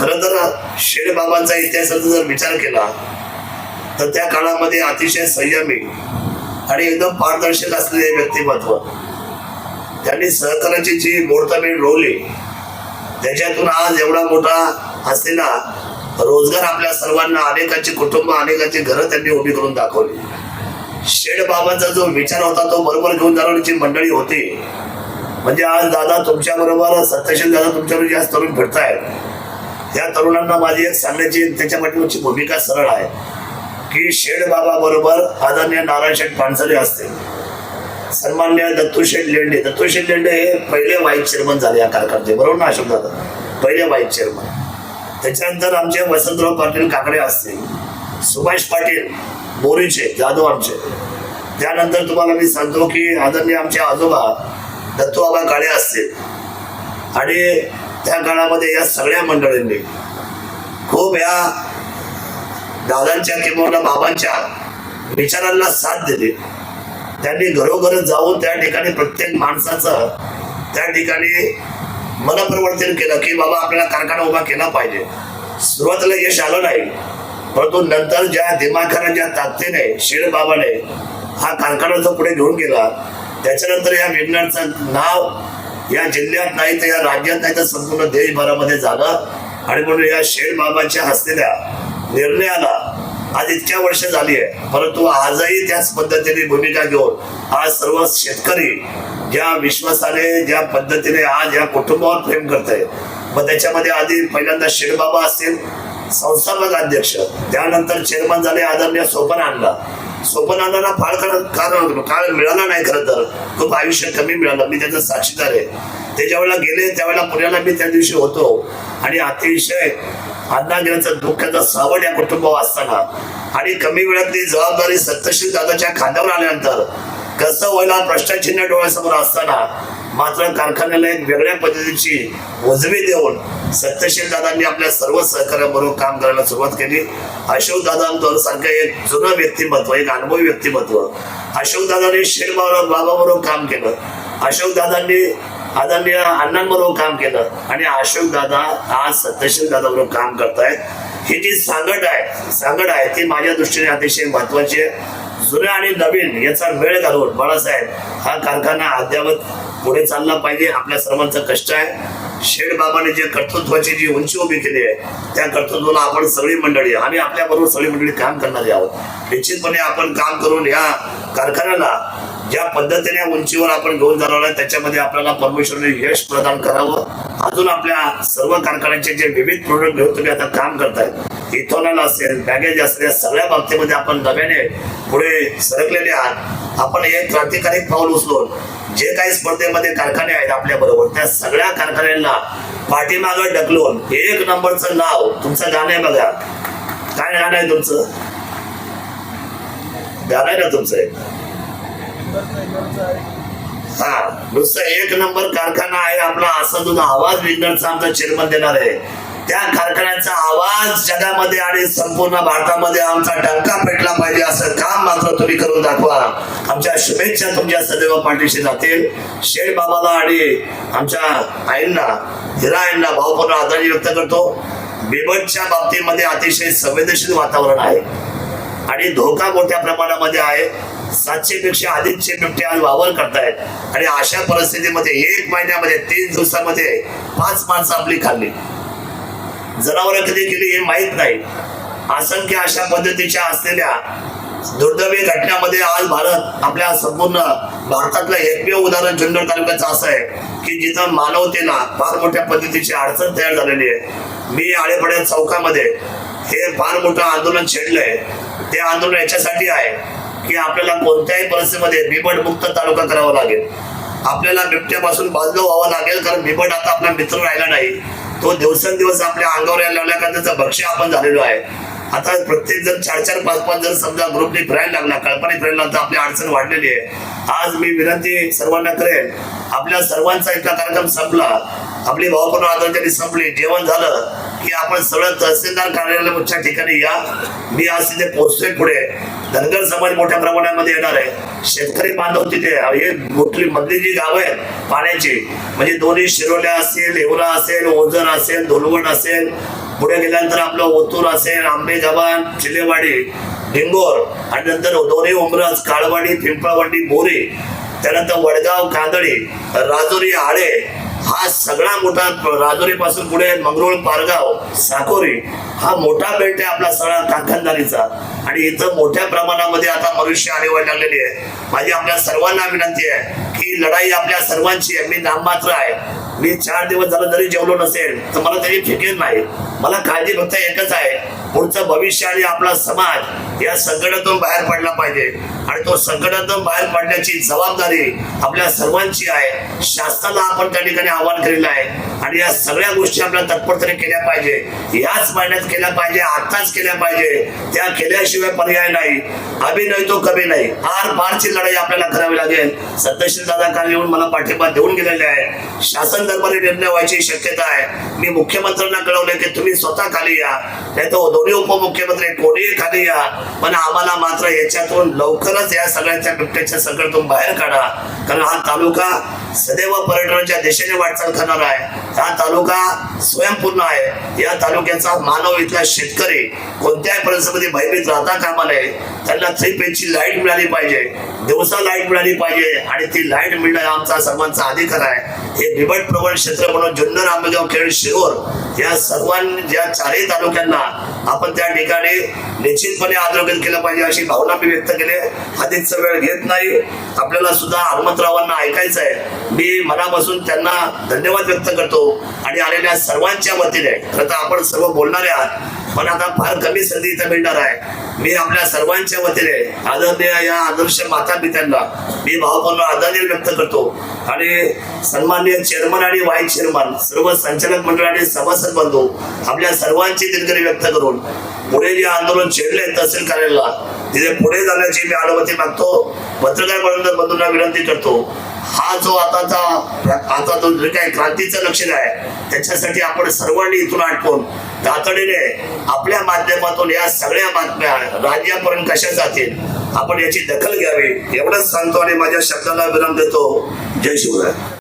खरं तर शेडबाबांचा इतिहासाचा जर विचार केला तर त्या काळामध्ये अतिशय संयमी आणि एकदम पारदर्शक असलेले व्यक्तिमत्व. त्यांनी सहकार्याची जी मोडतबीड रोवली त्याच्यातून आज एवढा मोठा असलेला रोजगार आपल्या सर्वांना अनेकांची कुटुंब अनेकांची घरं त्यांनी उभी करून दाखवली. शेड बाबांचा जो विचार होता तो बरोबर घेऊन जाणारी मंडळी होती. म्हणजे आज दादा तुमच्या बरोबर सत्यशील दादा तुमच्यावर जास्त तरुण फिरतायत या तरुणांना माझी एक सांगण्याची त्याच्या पाठीमागची भूमिका सरळ आहे. की शेड बाबा बरोबर आदरणीय नारायण शेठ पानसरे असतील सन्मान्य दत्तू शेठ लेंडे. दत्तू शेठ लेंडे हे पहिले व्हाईस चेअरमन झाले या कारखान्याचे बरोबर ना अशोक दादा? पहिले व्हाईस चेअरमन त्याच्यानंतर आमचे वसंतराव पाटील काकडे असतील सुभाष पाटील बोरीचे जाधव आमचे. त्यानंतर तुम्हाला मी सांगतो की आदरणीय आमचे आजोबा दत्तूबाबा काळे असतील आणि त्या काळामध्ये या सगळ्या मंडळींनी खूप या दादांच्या किंवा बाबांच्या विचारांना साथ दिली. त्यांनी घरोघर जाऊन त्या ठिकाणी प्रत्येक माणसाचं त्या ठिकाणी मनप्रवर्तन केलं की बाबा आपल्याला कारखाना उभा केला पाहिजे. सुरुवातीला यश आलं नाही परंतु नंतर ज्या दिमाखाने ज्या ताकदीने शेर बाबाने हा कारखाना जो पुढे घेऊन गेला त्याच्यानंतर या विज्ञानचं नाव या जिल्ह्यात नाही तर या राज्यात नाही तर संपूर्ण देशभरामध्ये झालं आणि म्हणून या शेर बाबाच्या असलेल्या निर्णयाला आज इतक्या वर्ष झाली आहे. परंतु आजही त्याच पद्धतीने भूमिका घेऊन आज सर्व शेतकरी ज्या विश्वासाने ज्या पद्धतीने आज या कुटुंबावर प्रेम करत आहे मग त्याच्यामध्ये आधी पहिल्यांदा शेडबाबा असतील संस्थापक अध्यक्ष त्यानंतर चेअरमन झाले आदरणीय सोपन आणला स्वप्नांना फार कारण कारण काळ मिळाला नाही खरं तर. खूप आयुष्य कमी मिळालं. मी त्याचा साक्षीदार आहे. ते ज्यावेळेला गेले त्यावेळेला पुण्याला मी त्या दिवशी होतो. आणि अतिशय अन्नागिराचा दुःखाचा सावड या कुटुंबावर असताना. आणि कमी वेळात ती जबाबदारी सत्यशील दादाच्या खांद्यावर आल्यानंतर कसं व्हायला प्रश्नचिन्ह डोळ्यासमोर असताना मात्र कारखान्याला एक वेगळ्या पद्धतीची उजवी देऊन सत्यशील दादांनी आपल्या सर्व सहकार्याबरोबर काम करायला सुरुवात केली. अशोक दादा सारखं एक जुनं व्यक्तिमत्व एक अनुभवी व्यक्तिमत्व. अशोक दादांनी शेर बाबा काम केलं. अशोक दादांनी आदरणीय अण्णांबरोबर काम केलं. आणि अशोक दादा आज सत्यशील दादाबरोबर काम करतायत. ही जी सांगड आहे सांगड आहे ती माझ्या दृष्टीने अतिशय महत्वाची आहे. जुन्या आणि नवीन याचा मेळ घालून बाळासाहेब हा कारखाना अद्यावत पुढे चालला पाहिजे आपल्या सर्वांचं कष्ट आहे. शेड बाबाने जे कर्तृत्वाची जी उंची उभी केली आहे त्या कर्तृत्वाला आपण सगळी मंडळी आणि आपल्या बरोबर सगळी मंडळी काम करणारी आहोत. निश्चितपणे आपण काम करून या कारखान्याला ज्या पद्धतीने उंचीवर आपण घेऊन जाणार आहे त्याच्यामध्ये आपल्याला परमेश्वरने यश प्रदान करावं. अजून आपल्या सर्व कारखान्याचे जे विविध प्रोडक्ट घेऊन तुम्ही आता काम करताय इथोनॉल असेल बॅगेज असेल या सगळ्या बाबतीमध्ये आपण नव्याने पुढे सरकलेले आहात. आपण एक क्रांतिकारी पाऊल उचलून जे काही स्पर्धेमध्ये कारखाने आहेत आपल्या बरोबर त्या सगळ्या कारखान्यांना पाठीमागं ढकलून एक नंबरचं नाव तुमचं गाणं आहे बघा. काय गाणं आहे तुमचं? गाणं आहे ना तुमचं एक? हा नुसतं एक नंबर कारखाना आहे आपला असा तुझा आवाज विज्ञानचा आमचा चेअरमन देणार आहे. त्या कारखान्याचा आवाज जगामध्ये आणि संपूर्ण भारतामध्ये आमचा डंका पेटला पाहिजे असं काम मात्र तुम्ही करून दाखवा. आमच्या शुभेच्छा तुमच्या सदैव पाठीशी जातील. शेठ बाबाला आणि आमच्या आईंना हिरा आईंना भावपूर्ण आदरणी व्यक्त करतो. बिबटच्या बाबतीमध्ये अतिशय संवेदनशील वातावरण आहे. आणि धोका मोठ्या प्रमाणामध्ये आहे. सातशे पेक्षा अधिकचे बिबटे आज वावर करतायत. आणि अशा परिस्थितीमध्ये एक महिन्यामध्ये तीन दिवसामध्ये पाच माणसं आपली खाल्ली. जनावर कधी केली हे माहीत नाही. असंख्य अशा पद्धतीच्या असलेल्या दुर्दैवी घटनामध्ये आज भारत आपल्या संपूर्ण भारतातलं एकमेव उदाहरण जुन्नर तालुक्याचं असं आहे की जिथं मानवतेला फार मोठ्या पद्धतीची अडचण तयार झालेली आहे. मी आळेपड्या चौकामध्ये हे फार मोठं आंदोलन छेडलंय. ते आंदोलन याच्यासाठी आहे की आपल्याला कोणत्याही परिस्थितीमध्ये बिबट मुक्त तालुका करावा लागेल. आपल्याला बिबट्यापासून बाजलो व्हावं लागेल कारण बिबट आता आपला मित्र राहिला नाही. तो दिवसेंदिवस आपल्या अंगावर यायला लागला कारण त्याचं भक्ष्य आपण झालेलो आहे. आता प्रत्येक जण चार चार पाच पाच जण समजा ग्रुपने फिरायला लागला कल्पने फिरायला लागला आपली अडचण वाढलेली आहे. आज मी विनंती सर्वांना करेल आपल्या सर्वांचा इथला कार्यक्रम संपला. आपली भावपूर्ण आदरांजली संपली. जेवण झालं की आपण सरळ तहसीलदार कार्यालयाच्या ठिकाणी या. मी आज तिथे पोहोचतोय पुढे. धनगर समाज मोठ्या प्रमाणामध्ये येणार आहे. शेतकरी बांधव तिथे हे मोठी मधली जी गावं आहेत पाण्याची म्हणजे दोन्ही शिरोल्या असेल येवला असेल ओझर असेल धुलवण असेल पुढे गेल्यानंतर आपलं ओतूर असेल आंबे चिलेवाडी डिंगोर आणि नंतर दोन्ही उमरस काळवाडी पिंपळवाडी मोरी त्यानंतर वडगाव कांदळी राजुरी आळे हा सगळा मोठा राजोरीपासून पुढे मंगरुळ पारगाव साकोरी हा मोठा बेल्ट आहे आपला सगळा कांखनदारीचा आणि इथं मोठ्या प्रमाणामध्ये आता मनुष्य आले व्हायला लागलेली आहे. माझी आपल्या सर्वांना विनंती आहे की लढाई आपल्या सर्वांची आहे. मी नाममात्र आहे. मी चार दिवस झालं जरी जेवलो नसेल तर मला त्याची फिकीर नाही. मला काळजी फक्त एकच आहे. पुढचं भविष्य आणि आपला समाज या संकटातून बाहेर पडला पाहिजे. आणि तो संकटातून बाहेर पडण्याची जबाबदारी आपल्या सर्वांची आहे. शासनाला आपण त्या ठिकाणी आव्हान केलेलं आहे. आणि या सगळ्या गोष्टी आपल्या तत्परतेने केल्या पाहिजे. याच महिन्यात केल्या पाहिजे आताच केल्या पाहिजे. त्या केल्याशिवाय पर्याय नाही. अभिनय तो कमी नाही. आर पारची लढाई आपल्याला करावी लागेल. सत्यशील दादा काल येऊन मला पाठिंबा देऊन गेलेले आहे. शासन दरबारी निर्णय व्हायची शक्यता आहे. मी मुख्यमंत्र्यांना कळवले की तुम्ही स्वतः खाली या. नाही तर दोन्ही उपमुख्यमंत्री कोणीही खाली या. पण आम्हाला मात्र याच्यातून लवकरच या सगळ्यांच्या बिबट्याच्या संकटातून बाहेर काढा. कारण हा तालुका सदैव पर्यटनाच्या दिशेने वाटचाल करणार आहे. हा तालुका स्वयंपूर्ण आहे. या तालुक्याचा मानव इथला शेतकरी कोणत्याही परिस्थितीमध्ये भयभीत राहता कामा नये. त्यांना थ्री पेजची लाइट मिळाली पाहिजे. दिवसा लाइट मिळाली पाहिजे आणि ती लाइट मिळणं आमचा सर्वांचा अधिकार आहे. हे बिबट प्रवण क्षेत्र म्हणून जुन्नर आंबेगाव खेड शिरोर या सर्वांनी या चारही तालुक्यांना आपण त्या ठिकाणी निश्चितपणे आदरोग्य केलं पाहिजे अशी भावना मी व्यक्त केली. अधिकचा वेळ घेत नाही. आपल्याला सुद्धा हनुमंतरावांना ऐकायचं आहे. मी मनापासून त्यांना धन्यवाद व्यक्त करतो. आणि आलेल्या सर्वांच्या वतीने खरं तर आपण सर्व बोलणारे आहात पण आता फार कमी संधी इथं मिळणार आहे. मी आपल्या सर्वांच्या वतीने आदरणीय या आदर्श माता पित्यांना मी भावपूर्ण आदरणीय व्यक्त करतो. आणि सन्माननीय चेअरमन आणि व्हाईस चेअरमन सर्व संचालक मंडळ आणि सभासद बंधू आपल्या सर्वांची दिलगिरी व्यक्त करून पुढे जे आंदोलन छेडले तहसील कार्यालयाला तिथे पुढे जाण्याची मी अनुमती मागतो. पत्रकार बंधू- बंधूंना विनंती करतो. हा जो आताचा आता जो जे काही क्रांतीचं लक्षण आहे त्याच्यासाठी आपण सर्वांनी इथून आटपून तातडीने आपल्या माध्यमातून या सगळ्या बातम्या राज्यापर्यंत कशा जातील आपण याची दखल घ्यावी एवढंच सांगतो आणि माझ्या शब्दाला विराम देतो. जय शिवराय.